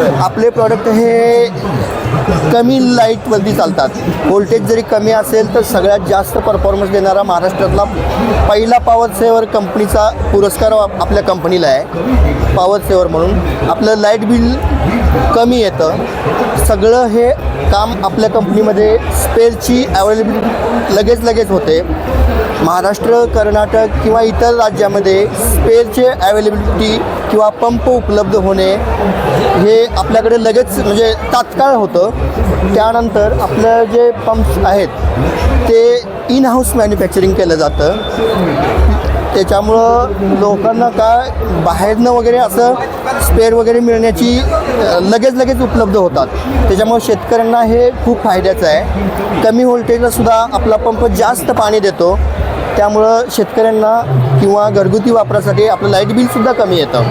आपले प्रॉडक्ट हे कमी लाईटवरती चालतात. व्होल्टेज जरी कमी असेल तर सगळ्यात जास्त परफॉर्मन्स देणारा महाराष्ट्रातला पहिला पॉवर सेवर कंपनीचा पुरस्कार आपल्या कंपनीला आहे. पॉवर सेवर म्हणून. आपलं लाइट बिल कमी येतं. सगळं हे काम आपल्या कंपनीमध्ये स्पेअरची अवेलेबिलिटी लगेच लगेच होते. महाराष्ट्र कर्नाटक किंवा इतर राज्यामध्ये स्पेअरचे अवेलेबिलिटी किंवा पंप उपलब्ध होणे हे आपल्याकडे लगेच म्हणजे तात्काळ होतं. त्यानंतर आपलं जे पंप्स आहेत ते इन हाऊस मॅन्युफॅक्चरिंग केलं जातं. त्याच्यामुळं लोकांना काय बाहेरनं वगैरे असं स्पेअर वगैरे मिळण्याची लगेच लगेच उपलब्ध होतात. त्याच्यामुळं शेतकऱ्यांना हे खूप फायद्याचं आहे. कमी व्होल्टेजला सुद्धा आपला पंप जास्त पाणी देतो. त्यामुळं शेतकऱ्यांना किंवा घरगुती वापरासाठी आपलं लाइट बिलसुद्धा कमी येतं.